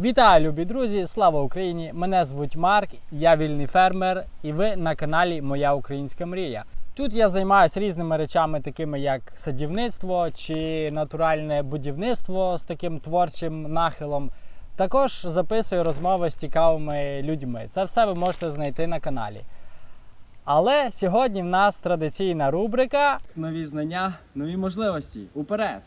Вітаю, любі друзі! Слава Україні! Мене звуть Марк, я вільний фермер, і ви на каналі Моя Українська Мрія. Тут я займаюся різними речами, такими як садівництво чи натуральне будівництво з таким творчим нахилом. Також записую розмови з цікавими людьми. Це все ви можете знайти на каналі. Але сьогодні в нас традиційна рубрика Нові знання, нові можливості. Уперед!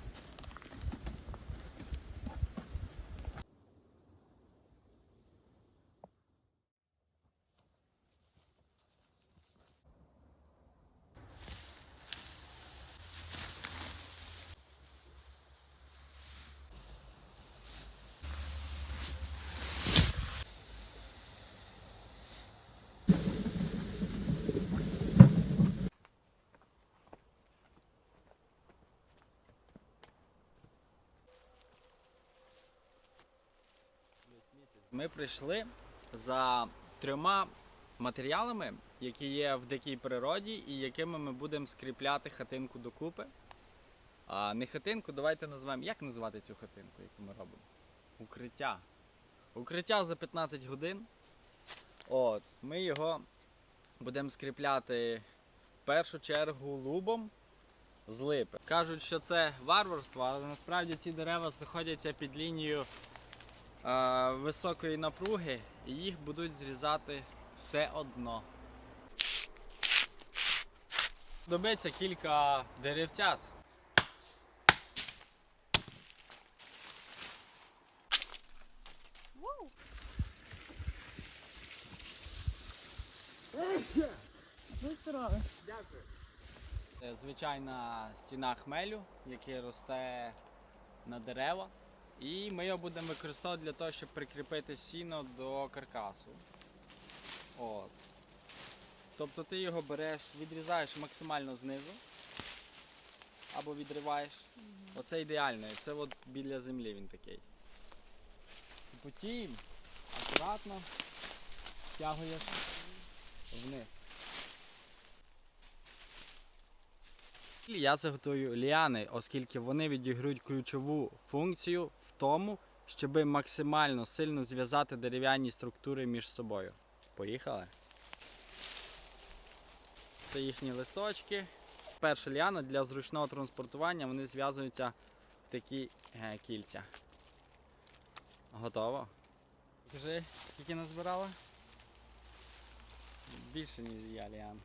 Ми прийшли за трьома матеріалами, які є в дикій природі, і якими ми будемо скріпляти хатинку докупи. А не хатинку, давайте назвемо. Як назвати цю хатинку, яку ми робимо? Укриття. Укриття за 15 годин. От, ми його будемо скріпляти в першу чергу лубом з липи. Кажуть, що це варварство, але насправді ці дерева знаходяться під лінією високої напруги, і їх будуть зрізати все одно. Добиться кілька деревцят. Це звичайна стіна хмелю, який росте на дерева. І ми його будемо використовувати для того, щоб прикріпити сіно до каркасу. От. Тобто ти його береш, відрізаєш максимально знизу. Або відриваєш. Оце ідеально. Це от біля землі він такий. Потім акуратно стягуєш вниз. Я заготую ліани, оскільки вони відіграють ключову функцію тому, щоб максимально сильно зв'язати дерев'яні структури між собою. Поїхали. Це їхні листочки. Перша ліана для зручного транспортування вони зв'язуються в такі е, кільця. Готово. Скажи, скільки назбирала? Більше, ніж я, Ліан.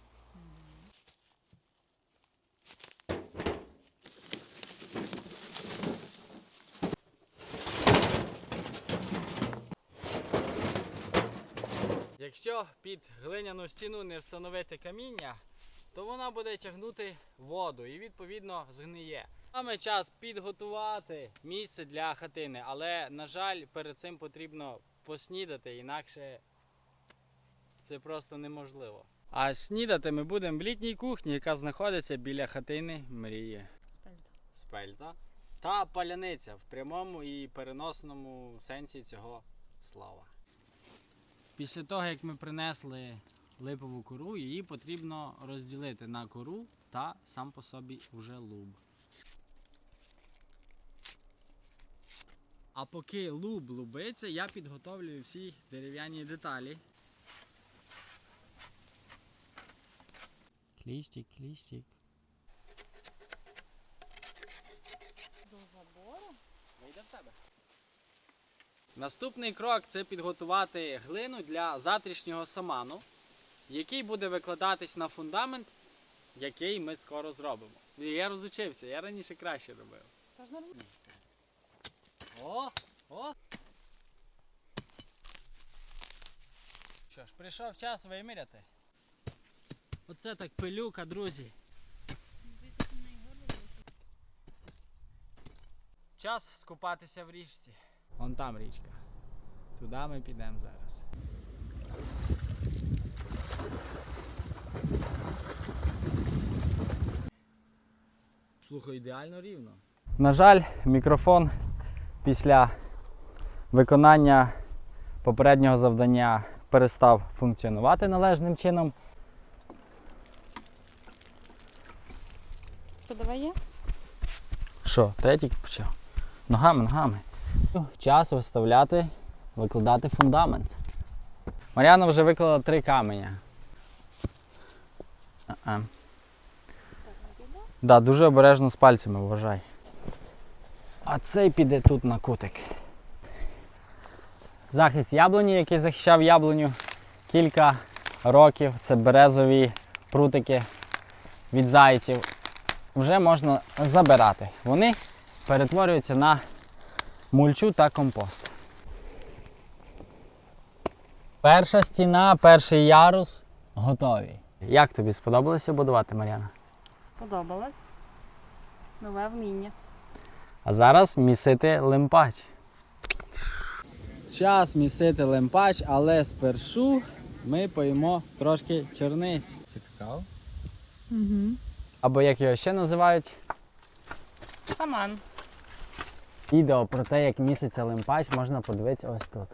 Якщо під глиняну стіну не встановити каміння, то вона буде тягнути воду і відповідно згниє. Саме час підготувати місце для хатини, але, на жаль, перед цим потрібно поснідати, інакше це просто неможливо. А снідати ми будемо в літній кухні, яка знаходиться біля хатини мрії. Спельта. Та паляниця в прямому і переносному сенсі цього слова. Після того, як ми принесли липову кору, її потрібно розділити на кору та сам по собі вже луб. А поки луб лубиться, я підготовлюю всі дерев'яні деталі. Кліщик, кліщик. До забору? Вийде в тебе. Наступний крок це підготувати глину для завтрашнього саману, який буде викладатись на фундамент, який ми скоро зробимо. Я розучився, я раніше краще робив. Та ж нормально. О! О! Що ж, прийшов час виміряти. Оце так пилюка, друзі. Час скупатися в річці. Вон там річка. Туди ми підемо зараз. Слухай, ідеально рівно. На жаль, мікрофон після виконання попереднього завдання перестав функціонувати належним чином. Що давай я? Що, та я тільки почав. Ногами, ногами. Час виставляти викладати фундамент. Мар'яна вже виклала три каменя. А-а. Да, дуже обережно з пальцями вважай. А цей піде тут на кутик. Захист яблуні, який захищав яблуню кілька років. Це березові прутики від зайців. Вже можна забирати. Вони перетворюються на мульчу та компост. Перша стіна, перший ярус готові. Як тобі сподобалося будувати, Мар'яна? Сподобалось. Нове вміння. А зараз місити лимпач. Час місити лимпач, але спершу ми поїмо трошки чорниць. Це какао? Угу. Або як його ще називають, Саман. Відео про те, як міситься лимпач, можна подивитися ось тут.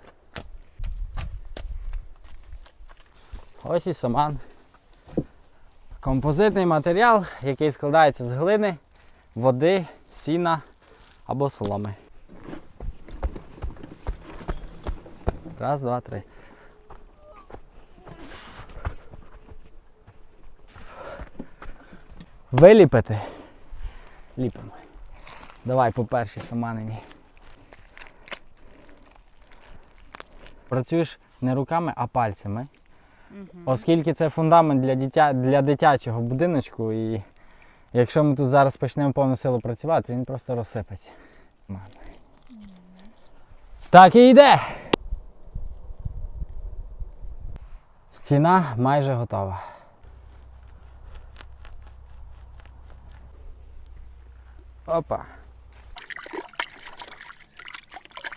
Ось і саман. Композитний матеріал, який складається з глини, води, сіна або соломи. Раз, два, три. Виліпити. Ліпимо. Давай по першій саманині. Працюєш не руками, а пальцями. Угу. Оскільки це фундамент для, дитя, для дитячого будиночку, і якщо ми тут зараз почнемо повну силу працювати, він просто розсипеться. Мама. Так і йде. Стіна майже готова. Опа.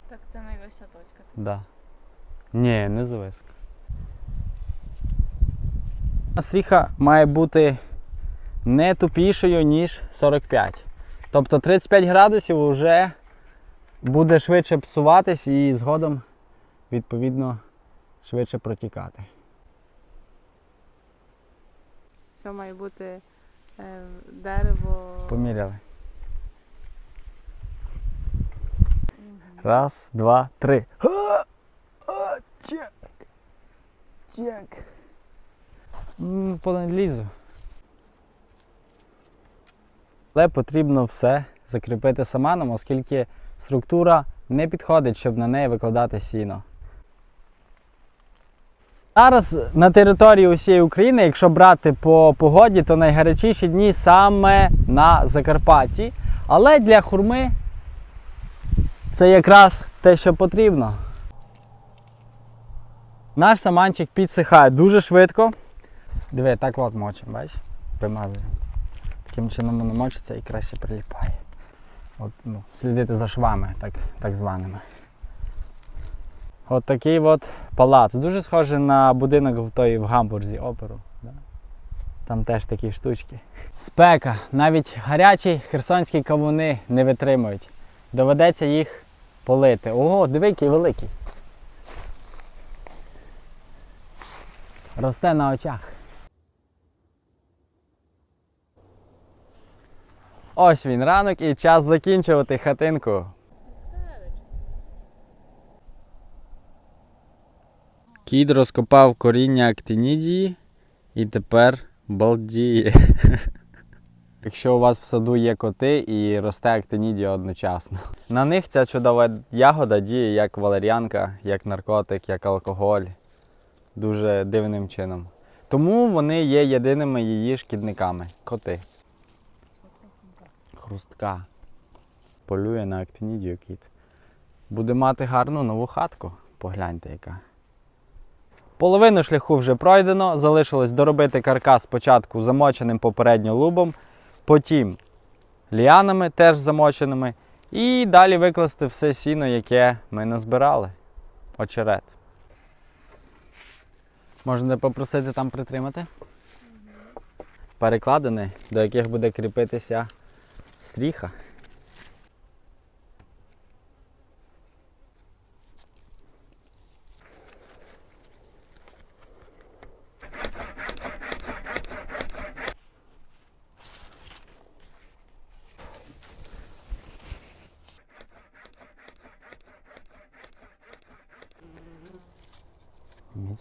Так це найвища точка. Да. Ні, не зависк. Стріха має бути не тупішою, ніж 45. Тобто 35 градусів вже буде швидше псуватись і згодом, відповідно, швидше протікати. Все має бути е, дерево. Поміряли. Раз, два, три. Чек. Чек. Понад лізу. Але потрібно все закріпити саманом, оскільки структура не підходить, щоб на неї викладати сіно. Зараз на території усієї України, якщо брати по погоді, то найгарячіші дні саме на Закарпатті. Але для хурми це якраз те, що потрібно. Наш саманчик підсихає дуже швидко. Диви, так от мочимо, бачиш? Вимазуємо. Таким чином воно мочиться і краще приліпає. От, ну, слідити за швами, так, так званими. От такий от палац. Дуже схожий на будинок в той в Гамбурзі оперу. Да? Там теж такі штучки. Спека. Навіть гарячі херсонські кавуни не витримують. Доведеться їх полити. Ого, диви, який великий. Росте на очах. Ось він ранок і час закінчувати хатинку. Кіт розкопав коріння актинідії і тепер балдіє. Якщо у вас в саду є коти і росте актинідія одночасно. На них ця чудова ягода діє як валер'янка, як наркотик, як алкоголь. Дуже дивним чином. Тому вони є єдиними її шкідниками. Коти. Хрустка. Полює на актинідію кіт. Буде мати гарну нову хатку. Погляньте яка. Половину шляху вже пройдено, залишилось доробити каркас спочатку замоченим попередньо лубом, потім ліанами теж замоченими, і далі викласти все сіно, яке ми назбирали. Очерет. Можна попросити там притримати. Перекладини, до яких буде кріпитися стріха.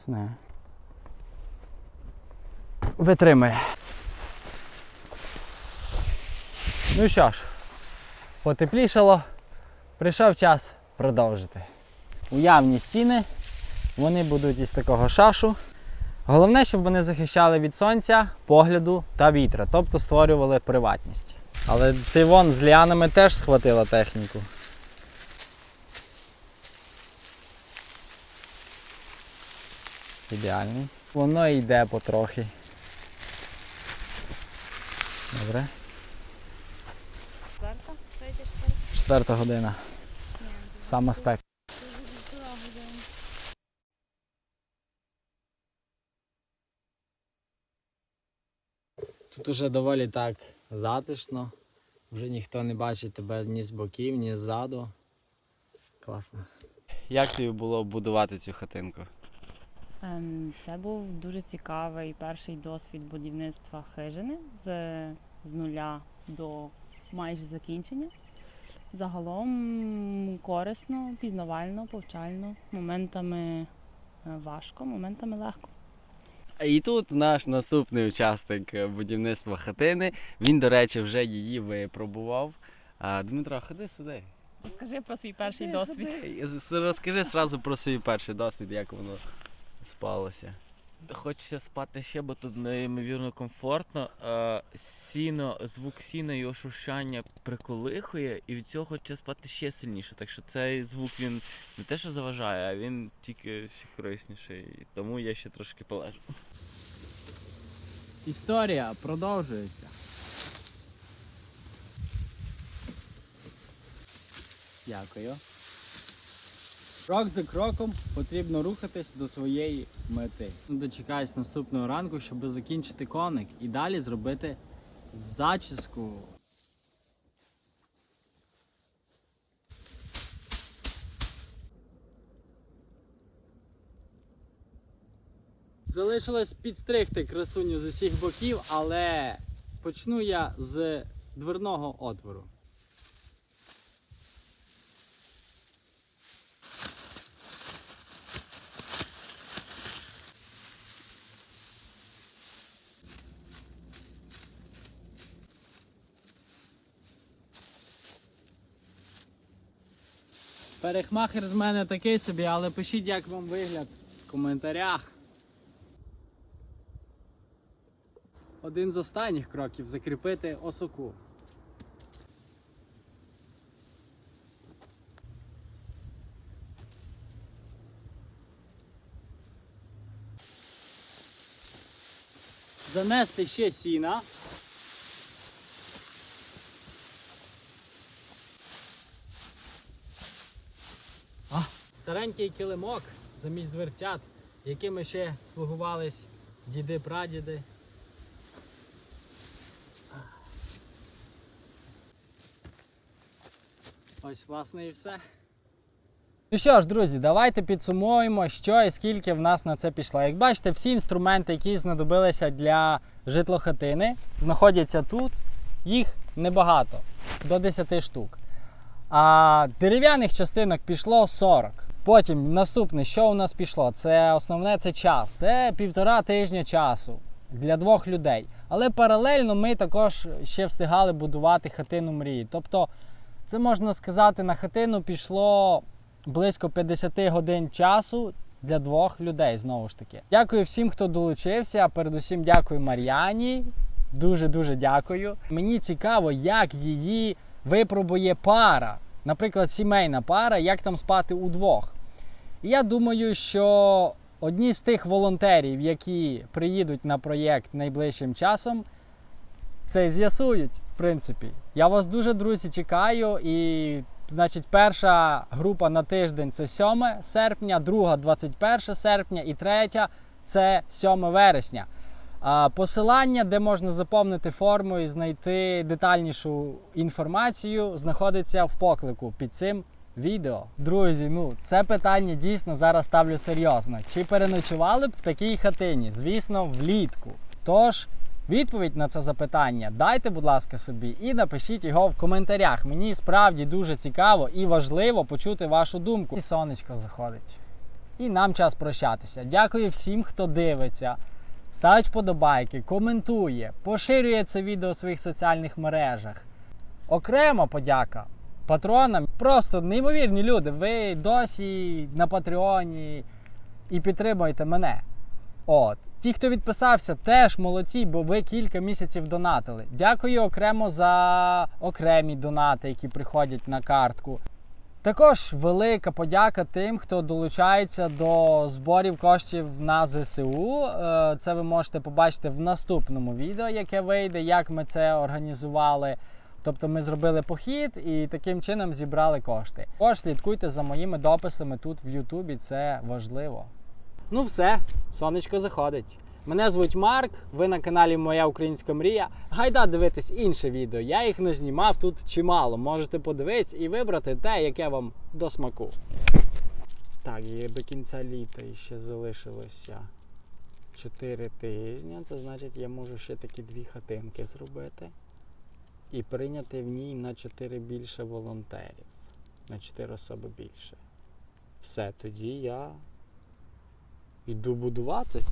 Міцне. Витримає. Ну що ж, потеплішало. Прийшов час продовжити. Уявні стіни, вони будуть із такого шашу. Головне, щоб вони захищали від сонця, погляду та вітра, тобто створювали приватність. Але ти вон з ліанами теж схватила техніку. Ідеальний. Воно йде потрохи. Добре. Четверта? Третя, четверта? Четверта година. Саме спек. Тут уже доволі так затишно. Вже ніхто не бачить тебе ні з боків, ні ззаду. Класно. Як тобі було будувати цю хатинку? Ем, Це був дуже цікавий перший досвід будівництва хижини з, з нуля до майже закінчення. Загалом корисно, пізнавально, повчально, моментами е, важко, моментами легко. І тут наш наступний учасник е, будівництва хатини. Він, до речі, вже її випробував. Дмитро, ходи сюди. Розкажи про свій перший досвід. Ходи. Розкажи сразу про свій перший досвід, як воно спалося. Хочеться спати ще, бо тут неймовірно комфортно. Сіно, звук сіна, його шуршання приколихує, і від цього хочеться спати ще сильніше. Так що цей звук він не те, що заважає, а він тільки ще корисніший. Тому я ще трошки полежу. Історія продовжується. Дякую. Крок за кроком потрібно рухатись до своєї мети. Дочекаюсь наступного ранку, щоб закінчити коник і далі зробити зачіску. Залишилось підстригти красуню з усіх боків, але почну я з дверного отвору. Перехмахер з мене такий собі, але пишіть, як вам вигляд в коментарях. Один з останніх кроків закріпити осоку. Занести ще сіна. Старенький килимок замість дверцят, якими ще слугувались діди-прадіди. Ось, власне, і все. Ну що ж, друзі, давайте підсумуємо, що і скільки в нас на це пішло. Як бачите, всі інструменти, які знадобилися для житлохатини, знаходяться тут. Їх небагато, до 10 штук. А дерев'яних частинок пішло 40. Потім наступне, що у нас пішло? Це основне це час. Це півтора тижня часу для двох людей. Але паралельно ми також ще встигали будувати хатину мрії. Тобто, це можна сказати, на хатину пішло близько 50 годин часу для двох людей. Знову ж таки. Дякую всім, хто долучився. Передусім дякую Мар'яні. Дуже дуже дякую. Мені цікаво, як її випробує пара, наприклад, сімейна пара, як там спати удвох. Я думаю, що одні з тих волонтерів, які приїдуть на проєкт найближчим часом, це з'ясують, в принципі. Я вас дуже, друзі, чекаю. І, значить, перша група на тиждень це 7 серпня, друга 21 серпня і третя це 7 вересня. Посилання, де можна заповнити форму і знайти детальнішу інформацію, знаходиться в поклику під цим відео. Друзі, ну це питання дійсно зараз ставлю серйозно. Чи переночували б в такій хатині? Звісно, влітку. Тож. Відповідь на це запитання дайте, будь ласка, собі і напишіть його в коментарях. Мені справді дуже цікаво і важливо почути вашу думку. І сонечко заходить. І нам час прощатися. Дякую всім, хто дивиться, ставить вподобайки, коментує, поширює це відео у своїх соціальних мережах. Окремо подяка патронам. Просто неймовірні люди. Ви досі на Патреоні і підтримуєте мене. От. Ті, хто відписався, теж молодці, бо ви кілька місяців донатили. Дякую окремо за окремі донати, які приходять на картку. Також велика подяка тим, хто долучається до зборів коштів на ЗСУ. Е, Це ви можете побачити в наступному відео, яке вийде, як ми це організували. Тобто ми зробили похід і таким чином зібрали кошти. Також слідкуйте за моїми дописами тут в Ютубі, це важливо. Ну все, сонечко заходить. Мене звуть Марк, ви на каналі Моя Українська Мрія. Гайда дивитись інше відео. Я їх не знімав тут чимало. Можете подивитись і вибрати те, яке вам до смаку. Так, і до кінця літа ще залишилося 4 тижні. Це значить, я можу ще такі дві хатинки зробити. І прийняти в ній на 4 більше волонтерів. На 4 особи більше. Все, тоді я йду будувати.